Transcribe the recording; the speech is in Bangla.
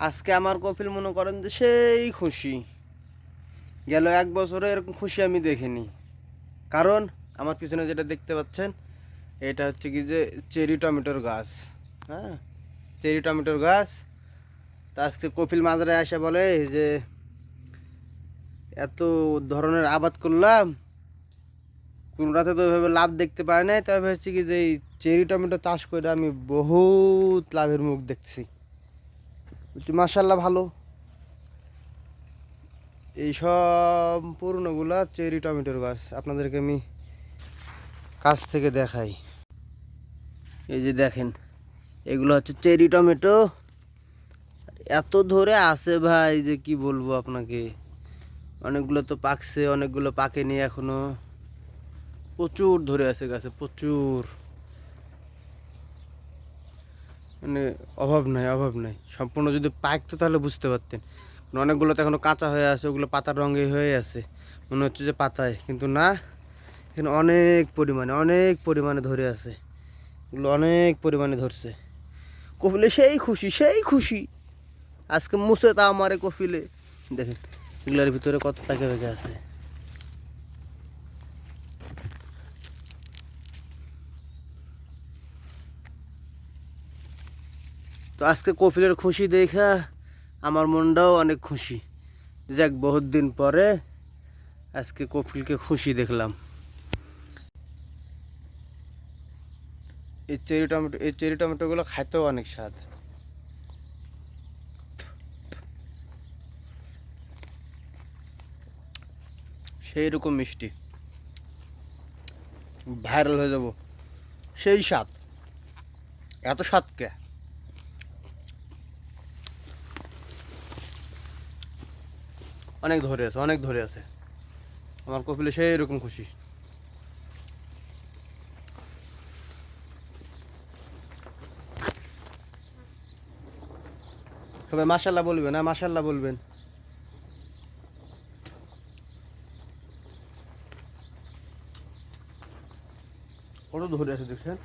আজকে আমার কপিল মনে করেন যে সেই খুশি। গেল এক বছরে এরকম খুশি আমি দেখিনি। কারণ আমার পিছনে যেটা দেখতে পাচ্ছেন, এটা হচ্ছে কি যে চেরি টমেটোর গাছ। হ্যাঁ চেরি টমেটোর গাছ। তা আজকে কপিল মাজারে আসে বলে যে, এত ধরনের আবাদ করলাম কোনটাতে তো ওইভাবে লাভ দেখতে পাই নাই। তবে হচ্ছে কি যে এই চেরি টমেটো চাষ করে আমি বহুত লাভের মুখ দেখছি। মাসাল্লাহ ভালো। এই সম্পূর্ণগুলা চেরি টমেটোর গাছ, আপনাদেরকে আমি কাছ থেকে দেখাই। এই যে দেখেন, এগুলো হচ্ছে চেরি টমেটো। এত ধরে আছে ভাই যে কি বলব আপনাকে। অনেকগুলো তো পাকছে, অনেকগুলো পাকেনি এখনও। প্রচুর ধরে আছে গাছে, প্রচুর। মানে অভাব নাই অভাব নাই। সম্পূর্ণ যদি পাকতো তাহলে বুঝতে পারতেন। অনেকগুলো তো এখনও কাঁচা হয়ে আছে, ওগুলো পাতার রঙে হয়ে আছে। মনে হচ্ছে যে পাতায়, কিন্তু না, এখানে অনেক পরিমাণে অনেক পরিমাণে ধরে আছে। এগুলো অনেক পরিমাণে ধরছে। কপিলে সেই খুশি সেই খুশি। আজকে মুছে তা আমারে কপিলে। দেখেন, এগুলোর ভিতরে কত প্যাকে প্যাকে আছে। তো আজকে কপিলের খুশি দেখা আমার মনটাও অনেক খুশি। যাক বহুত দিন পরে আজকে কপিলকে খুশি দেখলাম। এই চেরি টমেটো, এই চেরি টমেটোগুলো খাইতেও অনেক স্বাদ। সেই রকম মিষ্টি। ভাইরাল হয়ে যাব। সেই স্বাদ। এত স্বাদ কে? অনেক ধরে আছে, অনেক ধরে আছে। আমার কপিলে সেই রকম খুশি। সবাই মাসাল্লাহ বলবেন হ্যাঁ মাসাল্লাহ বলবেন। কত ধরে আছে দেখছেন?